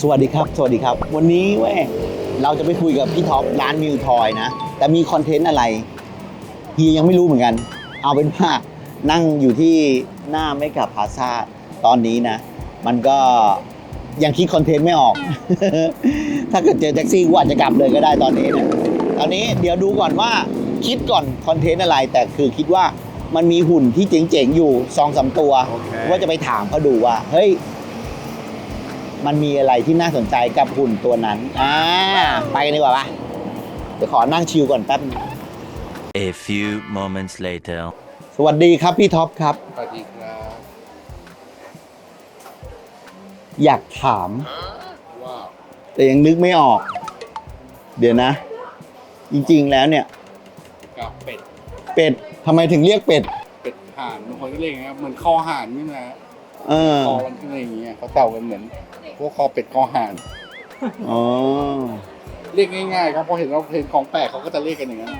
สวัสดีครับ สวัสดีครับ วันนี้เว้ยเราจะไปคุยกับพี่ท็อปร้านมิวทอยนะ แต่มีคอนเทนต์อะไรเฮียยังไม่รู้เหมือนกัน เอาเป็นว่านั่งอยู่ที่หน้าไม่กับพาซาตอนนี้นะ มันก็ยังคิดคอนเทนต์ไม่ออก ถ้าเกิดเจอแท็กซี่กูอาจจะกลับเลยก็ได้ตอนนี้นะตอนนี้เดี๋ยวดูก่อนว่าคิดก่อนคอนเทนต์อะไร แต่คือคิดว่ามันมีหุ่นที่เจ๋งๆอยู่สองสามตัวโอเคว่าจะไปถามเขาดูว่าเฮ้ย มันมีอะไรที่น่าสนใจกับหุ่นตัวนั้นอ่าไปกันดีกว่าปะเดี๋ยวขอนั่งชิลก่อนแป๊บนึง A few moments later. สวัสดีครับพี่ท็อปครับ สวัสดีครับ อยากถามว่าแต่ยังนึกไม่ออก เดี๋ยวนะ จริงๆแล้วเนี่ย กับเป็ด เป็ดทำไมถึงเรียกเป็ด เป็ดห่านบางคนก็เรียกอย่างเงี้ยเหมือนคอห่านนี่นะเออคอมันขึ้นอะไรอย่างเงี้ยเขาเต่ากันเหมือน พวกคอเป็ดคอห่านอ๋อ เรียกง่ายๆครับพอเห็นเราเห็นของแปลกเขาก็จะเรียกกันอย่างนั้น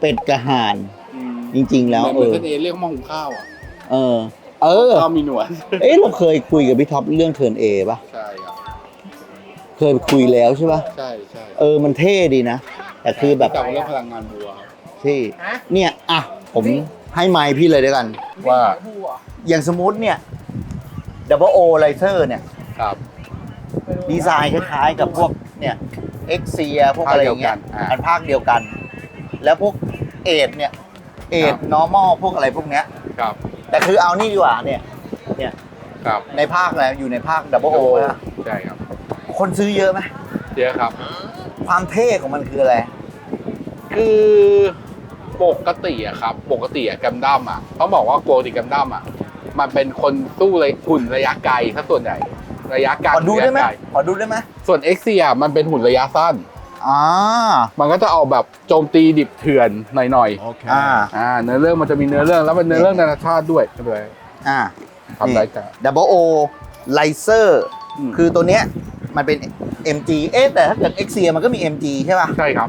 เป็ดกระห่าน อืมจริง ๆ แล้วเหมืเออนอ ท่านเอเรียกหม้อหุงข้าวอะเออ เออ ข้าวมีหนวดเอ๊ะเราเคยคุยกับพี่ท็อปเรื่องเทิร์นเอป่ะ ใช่ครับเคยคุยแล้วใช่ป่ะ ใช่ใช่เออ มันเท่ดีนะ แต่คือแบบเต่าเรื่องพลังงานบัวครับ ที่ เนี่ย อะ ผมให้ไมค์พี่เลยด้วยกัน ว่า อย่างสมมติเนี่ย Double O Lighter เนี่ย ครับ ดีไซน์คล้ายๆกับพวกเนี่ย x เ i พวกอะไรอย่างเงี้ยภาคเดียวกันอ่าอันภาคเดียวกัน แล้วพวกเอทเนี่ยเอทครับ normal พวกอะไรพวกเนี้ยครับ แต่คือเอานี่ดีกว่าเนี่ยเนี่ยครับในภาคอะไรอยู่ในภาค Double O นะใช่ครับ คนซื้อเยอะไหมเยอะครับ ความเท่ของมันคืออะไร คือปกติอะครับ ปกติอะกัมดั้มอะต้องบอกว่าปกติกัมดั้มอะมันเป็นคนสู้เลยหุ่นระยะไกลถ้าส่วนใหญ่ ระยะกลางขอดูได้ไหมระยะกลขอดูได้ไหมส่วนเอ็กเซียมันเป็นหุ่นระยะสั้น อ่า มันก็จะเอาแบบโจมตีดิบเถื่อนหน่อยอ่าๆอ่าเนื้อเรื่องมันจะมีเนื้อเรื่องแล้วมันเนื้อเรื่องนานาชาติด้วยไม่เป็นไรอ่า ทำได้จ้ะ Double O Licer มคือตัวเนี้ยมันเป็น MG เอ๊ะแต่ถ้าเกิด X เ i มันก็มี MG ใช่ป่ะใช่ครับ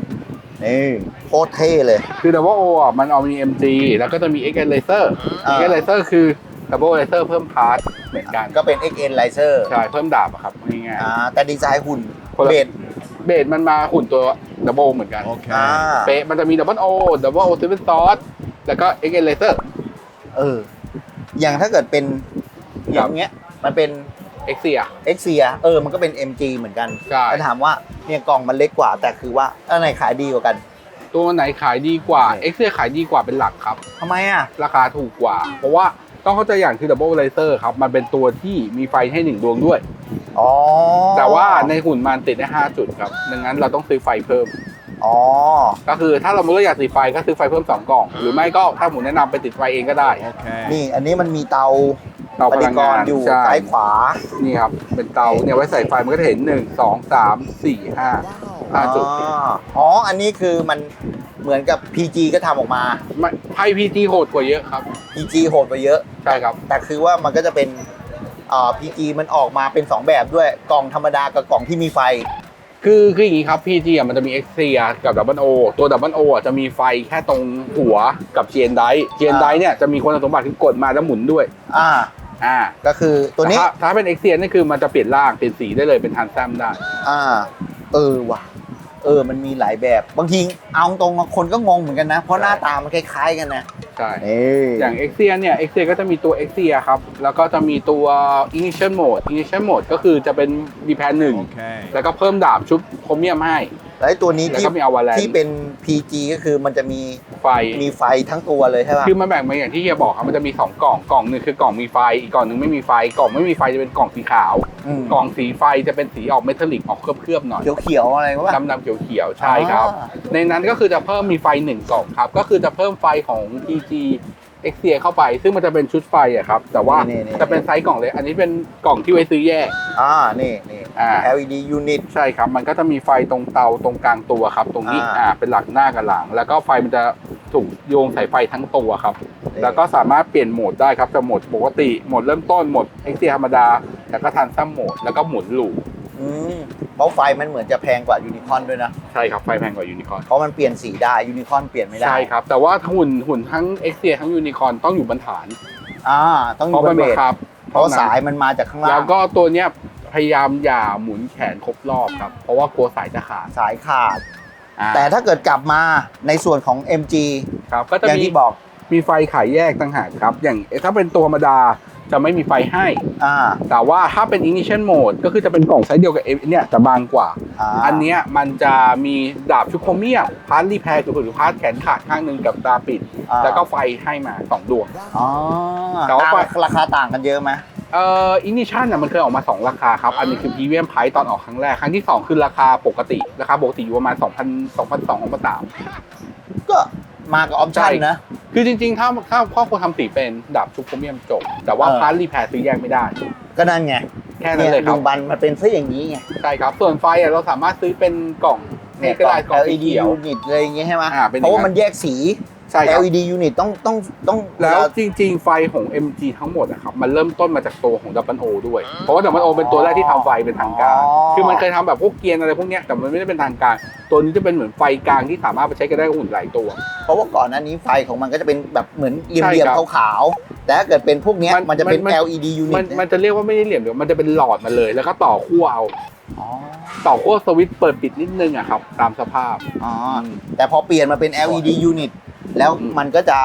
นี่โคตรเท่เลย คือ Double O อะมันเอามี MG แล้วก็จะมี X Laser อ่า X Laser คือ Double Laser เพิ่มพาร์ทเหมือนกันก็เป็น XN Licer ใช่เพิ่มดาบอะครับง่ายอ่าแต่ดีไซน์หุ่นคนละเบสๆเบสมันมาหุ่นตัว Double เหมือนกันอ่าเป๊ะมันจะมี Double O Double O Seven Sauce แล้วก็ X Laser เออ อย่างถ้าเกิดเป็นอย่างเงี้ย มันเป็น X เ i ย X เ i เออ มันก็เป็น MG เหมือนกันใช่แล้วถามว่าเนี่ยกล่องมันเล็กกว่า แต่คือว่าอันไหนขายดีกว่ากันตัวไหนขายดีกว่า X เ i ยขายดีกว่าเป็นหลักครับ ทำไมอะ ราคาถูกกว่า เพราะว่า ต้องเข้าใจอย่างคือ Double Laser ครับ มันเป็นตัวที่มีไฟให้หนึ่งดวงด้วย อ๋อแต่ว่าในหุ่นมันติดได้5จุดครับ ดังนั้นเราต้องซื้อไฟเพิ่ม อ๋อ ก็คือถ้าเราไม่รู้อยากติดไฟก็ซื้อไฟเพิ่ม 2 กล่อง หรือไม่ก็ถ้าผมแนะนำไปติดไฟเองก็ได้นี่อันนี้มันมีเตาเตาปพฏิลังกงารนอยู่ใช่ ซ้ายขวา นี่ครับ เป็นเตาเนี่ยไว้ใส่ไฟมันก็จะเห็น 1 2 3 4 5 5จุดอ๋ออ๋อ อันนี้คือมันเหมือนกับ PG ก็ทำออกมาไม่ไพ่พีจีโหดกว่าเยอะครับ PG โหดไปเยอะ ใช่ครับ แต่คือว่ามันก็จะเป็นอ่า PG มันออกมาเป็น 2 แบบด้วยกล่องธรรมดากับกล่องที่มีไฟ คือคืออย่างนี้ครับ PG อะมันจะมี Xia กับ Double O ตัว Double O อะจะมีไฟแค่ตรงหัวกับ GN d i เ GN d i เนี่ยจะมีคุณสมบัติคือกดมาแล้วหมุนด้วย อ่า อ่าก็คือตัวนี้ แถ้าถ้าเป็น Xia นี่คือมันจะเปลี่ยนร่างเปลี่ยนสีได้เลยเป็นทันแซมได้ อ่า เออว่ะ เออมันมีหลายแบบ บางทีเอาตรงๆคนก็งงเหมือนกันนะ เพราะใช่หน้าตามันคล้ายๆกันนะใช่เอ้อย่าง Xia เนี่ย Xia ก็จะมีตัว Xia ครับ แล้วก็จะมีตัว Ignition Mode Ignition Mode ก็คือจะเป็นดีแพนหนึ่งแล้วก็เพิ่มดาบชุบโครเมียมให้ แล้วไอ้ตัวนี้แล้วที่ก็มีอวาแลนที่เป็น PG ก็คือมันจะมีไฟ มีไฟทั้งตัวเลยใช่ป่ะ คือมันแบ่งมาอย่างที่เฮียบอกครับมันจะมี2กล่องกล่องหนึ่งคือกล่องมีไฟอีกกล่องหนึ่งไม่มีไฟกล่องไม่มีไฟจะเป็นกล่องสีขาว อืมกล่องสีไฟจะเป็นสีออกเมทัลลิกออกเคลือบๆหน่อยเขียวๆอะไรวะดำดำๆเขียวๆใช่ครับ อ่า ในนั้นก็คือจะเพิ่มมีไฟหนึ่งกล่องครับ ก็คือจะเพิ่มไฟของ PG x เ i เข้าไป ซึ่งมันจะเป็นชุดไฟอะครับแต่ว่านี่ๆๆ จะเป็นไซส์กล่องเล็กอันนี้เป็นกล่องที่ไว้ซื้อแยก อ่า นี่นี่ อ่า LED unit ใช่ครับ มันก็จะมีไฟตรงเตาตรงกลางตัวครับ ตรงนี้ อ่า อ่า เป็นหลักหน้ากับหลัง แล้วก็ไฟมันจะถูกโยงสายไฟทั้งตัวครับ แล้วก็สามารถเปลี่ยนโหมดได้ครับ จะโหมดปกติ โหมดเริ่มต้น โหมด x อธรรมดา แล้วก็ทันซัมโหมด แล้วก็หมุนลูปอืมเพราะไฟมันเหมือนจะแพงกว่ายูนิคอนด้วยนะ ใช่ครับ ไฟแพงกว่ายูนิคอร์นเพราะมันเปลี่ยนสีได้ยูนิคอนเปลี่ยนไม่ได้ใช่ครับ แต่ว่าหุ่นหุ่นทั้ง x อทั้งยูนิคอร์นต้องอยู่บนฐาน อ่าต้องอเพยู่ราะบมันนเบบังสคับเพราะสายมันมาจากข้างล่างแล้วก็ตัวเนี้ย พยายามอย่าหมุนแขนครบรอบครับ เพราะว่ากลัวสายจะขาดสายขาด อ่าแต่ถ้าเกิดกลับมาในส่วนของ MG ครับก็จะอย่างมีที่บอกมีไฟขายแยกต่างหากครับ อย่างถ้าเป็นตัวธรรมดาจะไม่มีไฟให้ อ่าแต่ว่าถ้าเป็น ignition mode ก็คือจะเป็นกล่องไซส์เดียวกับ M เนี่ยแต่บางกว่าาอันเนี้ยมันจะมีดาบชุโครเมียมพาร์ทรีแพร์หรือพาร์ทแขนขาดข้างหนึ่งกับตาปิด อ่าแล้วก็ไฟให้มาสองดวง อ๋อแต่ว่า ต่างราคาต่างกันเยอะไหม เอ่อ ignition น่ะมันเคยออกมา 2 ราคาครับ อันนี้คือ premium price ตอนออกครั้งแรก ครั้งที่ 2 คือราคาปกติ ราคาปกติอยู่ประมาณ 2,000 2,200 2,300ก็มากับออปชั่นใช่นะ คือจริงๆ ถ้าถ้าพ่อควรทำสีเป็นดาบชุโครเมียมจบ แต่ว่าเออพาร์ทรีแพร์ซื้อแยกไม่ได้ ก็นั่นไง แค่นั้นเลยคดรัวบงบันมันเป็นซะอย่างนี้ไง ใช่ครับ ส่วนไฟอะเราสามารถซื้อเป็นกล่องนี่ก็ได้กล่องสี LED เขียว unit อะไรอย่างเงี้ยใช่ไหมอ่าเป็นอย่างนั้นเพราะว่ามันแยกสี ใช่ครับ LED unit ต้องต้องต้อง แล้วจริงๆ ไฟของ MG ทั้งหมดอะครับมันเริ่มต้นมาจากตัวของ w o ด้วย เพราะว่า w o เป็นตัวแรกที่ทำไฟเป็นทางการคือมันเคยทำแบบพวกเกียร์อะไรพวกเนี้ยแต่มันไม่ได้เป็นทางการ ตัวนี้จะเป็นเหมือนไฟกลางที่สามารถไปใช้กันได้กับหุ่นหลายตัว เพราะว่าก่อนหน้านี้ไฟของมันก็จะเป็นแบบเหมือนเหใช่ลี่ยมครับๆขาวๆแต่ถ้าเกิดเป็นพวกเนี้ยมันมันจะเป็น มัน LED มัน unit มันจะเรียกว่าไม่ได้เหลี่ยมเดียวมันจะเป็นหลอดมาเลย แล้วก็ต่อขั้วเอา อ๋อต่อขั้วสวิตช์เปิดปิดนิดนึงอะครับตามสภาพ อ๋อแต่พอเปลี่ยนมาเป็น LED unit แล้วอืมมันก็จะ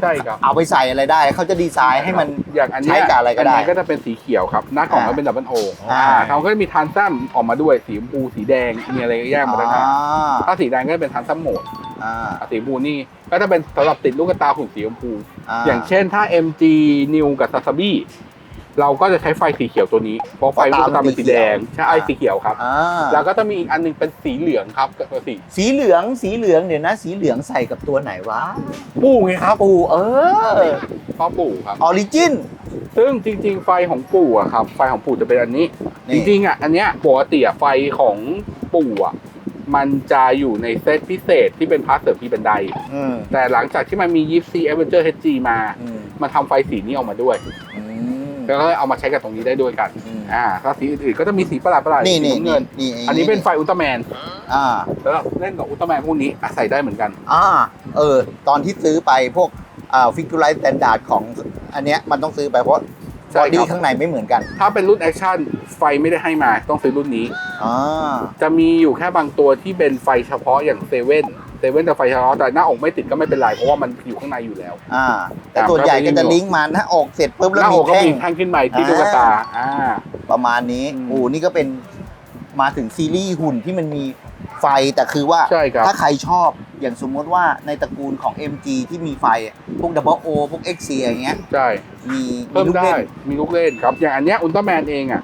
ใช่ครับเอาไปใส่อะไรได้ เขาจะดีไซน์ให้มันอย่างอันเนี้ยใช้กับอะไรก็ได้นนี้ก็จะเป็นสีเขียวครับ หน้ากล่องก็เป็นดับเบิลโออ่าเขาก็จะมีทานซัมออกมาด้วยสีชมพูสีแดงมีอะไรแยกมาแล้วอ๋นะอถ้าสีแดงก็จะเป็นทานซัมโหมดอ่าอะสีชมพูนี่ก็จะเป็นสำหรับติดลูกตาหุ่นสีชมพูาอย่างเช่นถ้า MG New กับ s a s a b i เราก็จะใช้ไฟสีเขียวตัวนี้เพราะไฟลูกตาเป็นสีแดงใช่ไอ้สีเขียวครับ อ่าแล้วก็จะมีอีกอันหนึงเป็นสีเหลืองครับกับตัวสีสีเหลืองสีเหลืองเดี๋ยวนะ สีเหลืองใส่กับตัวไหนวะปู่ไงครับปูเออพ่อปู่ครับ ออริจิน ซึ่งจริง ๆ ไฟของปู่อะครับ ไฟของปู่จะเป็นอันนี้ นี่ จริงๆอะอันเนี้ยปกติอะไฟของปู่อะมันจะอยู่ในเซตพิเศษที่เป็นพาร์ทเสริมที่เป็นได อืมแต่หลังจากที่มันมียิปซีเอเวนเจอร์เฮจีมา อืมมันทำไฟสีนี้ออกมาด้วย อืม แล้วก็เอามาใช้กับตรงนี้ได้ด้วยกันอืมอ่าถ้าสีอื่นๆก็จะมีสีประหลาดประหลาดๆนี่สีนี่น้ำเงินนี่อันนี้เป็นไฟอุลตร้าแมนอ่าแล้วเล่นกับอุลตร้าแมนพวกนี้อะใส่ได้เหมือนกันอ่าเออตอนที่ซื้อไปพวกอ่าฟิก u ูไลท์สแตนดาร์ดของอันเนี้ยมันต้องซื้อไปเพราะใช่บอดี้ครับข้างในไม่เหมือนกัน ถ้าเป็นรุ่นแอคชั่นไฟไม่ได้ให้มาต้องซื้อรุ่นนี้อ่าจะมีอยู่แค่บางตัวที่เป็นไฟเฉพาะอย่างเซเว่น เซเว่นแต่ไฟเฉพาะแต่หน้าอกไม่ติดก็ไม่เป็นไรเพราะว่ามันอยู่ข้างในอยู่แล้ว อ่า แต่ส่วนใหญ่ก็จะลิงก์มาถ้าออกเสร็จปุ๊บหแล้วน้ามีอกก็แท่ง มีแท่งขึ้นมาที่ลูกตาอ่า ประมาณนี้อืม โอ้นี่ก็เป็นมาถึงซีรีส์หุ่นที่มันมีไฟแต่คือว่า ใช่ครับ ถ้าใครชอบอย่างสมมติว่าในตระกูลของ MG ที่มีไฟอะพวก Double O พวก X อย่างเงี้ย ใช่ มีเพิ่มลูกได้เล่นมีลูกเล่นครับ อย่างอันเนี้ยอุลตร้าแมนเองอะ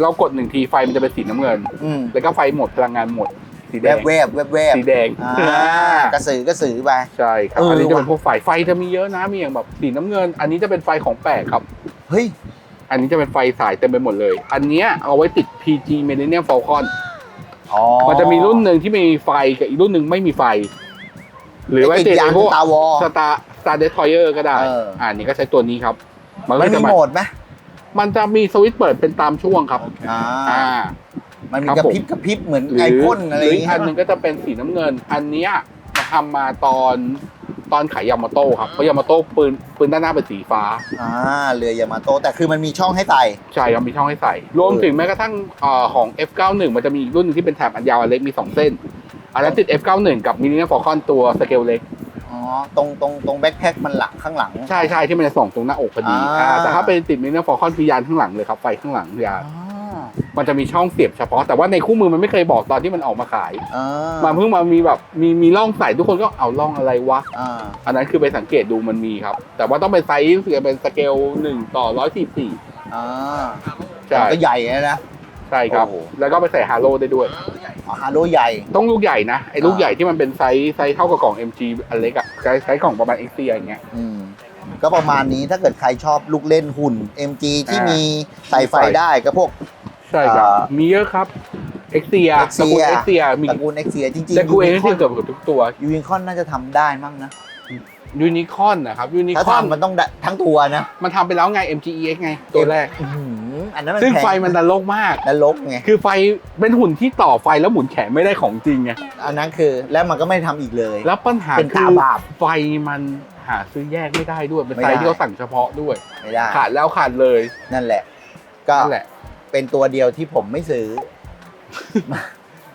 เรากดหนึ่งทีไฟมันจะเป็นสีน้ำเงิน อืมแล้วก็ไฟหมดพลังงานหมด สีแวแดงบแวบแวบแวบสีแดงอ่ากระสือกระสือไป ใช่ครับ เอออัอันนี้จะเป็นว่ะ พวกไฟไฟจะมีเยอะนะมีอย่างแบบสีน้ำเงิน อันนี้จะเป็นไฟของแปลกครับ เฮ้ยอันนี้จะเป็นไฟสายเต็มไปหมดเลย อันเนี้ยเอาไว้ติด PG Millennium Falcon อ๋อมันจะมีรุ่นหนึ่งที่มีไฟกับอีกรุ่นหนึ่งไม่มีไฟ หรือไว้ติดยาไอ้งพวก ตาวอ สตาร์สตาร์เดสทอยเออร์ก็ได้ เอออ่ อ่านี่ก็ใช้ตัวนี้ครับ มันมัก็นจะมีมาโหมดไหมมันจะมีสวิตช์เปิดเป็นตามช่วงครับ อ่าอ่า มันมีครับกระผมพริบกระพริบเหมือนหรือไอพ่นอะไรหอรือย่างอีกเงี้อัยนหนึ่งก็จะเป็นสีน้ำเงิน อันเนี้ยมาทำมาตอนตอนขายยามาโต้ครับเพราะยามาโต้ปืนปืนด้านหน้าเป็นสีฟ้าอ่าเรือยามาโตแต่คือมันมีช่องให้ใส่ใช่ครับมีช่องให้ใส่ รวมถึงแม้กระทั่งเอ่อของ F91 มันจะมีอีกรุ่นหนึงที่เป็นแถบอันยาวอันเล็กมี 2 เส้น อันนั้นติด F91 กับมินิเนอร์ฟอร์คอนตัวสเกลเล็กอ๋อตรงตรงตรงแบ็คแพ็คมันหลังข้างหลัง ใช่ใช่ที่มันจะส่องตรงหน้าอกพอดีอ่าอ่าแต่ถ้าเป็นติดมินิเนอร์ฟอร์คอนคือยานข้างหลังเลยครับไฟข้างหลังยานอ่า มันจะมีช่องเสียบเฉพาะแต่ว่าในคู่มือมันไม่เคยบอกตอนที่มันออกมาขายอ่ามันเพิ่งมามีแบบมีมีร่องใส่ทุกคนก็เอาร่องอะไรวะ อ่าอันนั้นคือไปสังเกตดูมันมีครับ แต่ว่าต้องเป็นไซส์รู้สึกจะเป็นสเกล1ต่อ144อ่าใช่ก็ใหญ่นะนะ ใช่ครับ โอ้โห แล้วก็ไปใส่ฮาโลได้ด้วย อ๋อฮาโลใหญ่ ต้องลูกใหญ่นะไอ้ลูกอ่า ใหญ่ที่มันเป็นไซส์ไซส์เท่ากับกล่อง MG อันเล็กอะไซส์ไซส์กล่องประมาณ x 4อย่างเงี้ย อืมก็ประมาณนี้ถ้าเกิดใครชอบลูกเล่นหุ่น MG ที่อ่ามีมีใส่ไฟได้ก็พวก ใช่ครับอ่ามีมีเยอะครับ x 4 Xia ตระกูล x 4มีตระกูล X จริงๆแต่กูเองยูที่เกือบกับทุกตัวยูนิคอนน่าจะทำได้มั้งนะยูนิคอนนะครับยูนิถ้าคอนทำมันต้องได้ทั้งตัวนะ มันทำไปแล้วไง MGEX ไง ตัวแรกอื้อหืออันนั้นมันซึ่งแพไฟมันดันโลกมากนรกไงคือไฟเป็นหุ่นที่ต่อไฟแล้วหมุนแขนไม่ได้ของจริงไงอันนั้นคือแล้วมันก็ไม่ทำอีกเลย แล้วปัญหาเป็นคืตาอบาปไฟมันหาซื้อแยกไม่ได้ด้วยเป็นไม่ไซได้ส์ที่เขาสั่งเฉพาะด้วยไม่ได้ขาดแล้วขาดเลยนั่นแหละ ก็นั่นแหละ เป็นตัวเดียวที่ผมไม่ซื้อ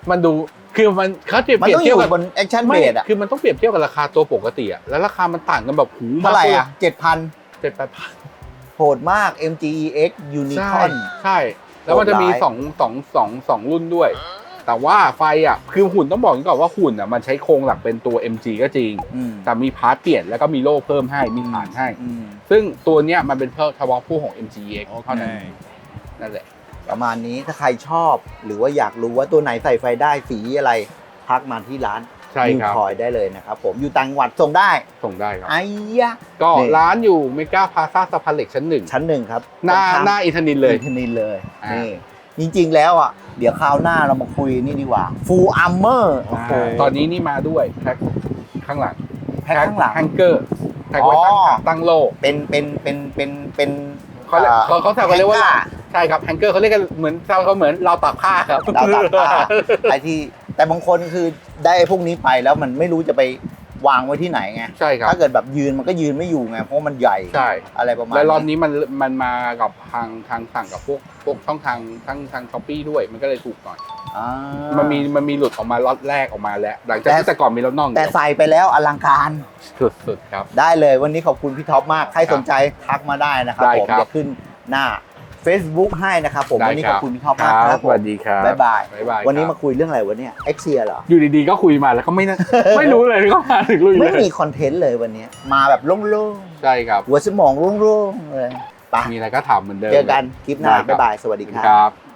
มันดูคือมันเขาเปรียบมันเทียบต้องอเทียบยู่กับบนแอคชั่นเบไม่สอะคือมันต้องเปรียบเทียบกับราคาตัวปกติอะแล้วราคามันต่างกันแบบหูเท่าไหร่อะเจ็ดพันเจ็ดแปดพันโหดมาก MGEX ใช่ Unicorn ใช่ แล้วมันจะมีโหดร้ายสองสองสองสองรุ่นด้วย แต่ว่าไฟอะคือหุ่นต้องบอกก่อนว่าหุ่นอะมันใช้โครงหลักเป็นตัว MG ก็จริง อืมแต่มีพาร์ทเปลี่ยนแล้วก็มีโล่เพิ่มให้มีฐานให้ อืม ซึ่งตัวเนี้ยมันเป็นเฉพาะผู้ของ MGX เท่านั้นนั่นแหละ ประมาณนี้ถ้าใครชอบหรือว่าอยากรู้ว่าตัวไหนใส่ไฟได้สีอะไรทักมาที่ร้านใช่ครับคอยได้เลยนะครับผมอยู่ต่างจังหวัดส่งได้ส่งได้ครับไอ้ยะก็นี่ร้านอยู่เมกาพาซาสะพานเหล็กชั้นหนึ่งชั้นหนึ่งครับหน้าตรงข้มหน้าอินทนินเลยอินทนินเลยอ่านี่จริงๆ แล้วอะเดี๋ยวคราวหน้าเรามาคุยนี่ดีกว่า Full Armor โอ้โหตอนนี้นี่มาด้วยแพ็คข้างหลังแพ็คข้างหลังแฮงเกอร์แพ็คไว้ตั้งอ๋อขาตั้งโล่เป็นเป็นเป็นเป็นเป็นเขาเรียกอ่เขาเขาแซวกันเรียกว่าแฮง ใช่ครับแฮงเกอร์เขาเรียกกันเหมือนแซวเขาเหมือนเราวตากผ้าครับดาวตากผ้าไอที่แต่บางคนคือได้ไอ้พวกนี้ไปแล้วมันไม่รู้จะไปวางไว้ที่ไหนไงใช่ครับถ้าเกิดแบบยืนมันก็ยืนไม่อยู่ไงเพราะมันใหญ่ใช่อะไรประมาณแล้วรอบนี้มันมันมากับทางทางสั่งกับพวกพวกช่องทางทั้งทางช้อปปี้ด้วยมันก็เลยถูกหน่อยอ่ามันมีมันมีหลุดออกมาล็อตแรกออกมาแล้ว หลังจากแต่ที่แต่ก่อนมีล็อตนอกแต่ใส่ไปแล้วอลังการสุดๆครับ ได้เลยวันนี้ขอบคุณพี่ท็อปมากใครสนใจทักมาได้นะครับได้ผมครับจะขึ้นหน้า Facebook ให้นะครับผมได้วันนี้คขรัอบบคุณพี่ท็อปมากครับสวัสดีครับบ๊ายบายบ๊ายบายวันนี้ครับมาคุยเรื่องอะไรวะเนี่ยเอ็กเซียเหรอ อยู่ดีๆก็คุยมาแล้วก็ไม่น่าไม่รู้เลยก็มาถึงลุยเลไม่ยมีคอนเทนต์เลยวันนี้ มาแบบโล่งใช่ครับๆหัวสมองโล่งๆเลยไปมีอะไรก็ถามเหมือนเดิม เจอกันคลิปหน้าได้ครับบ๊ายบาย สวัสดีครับครับ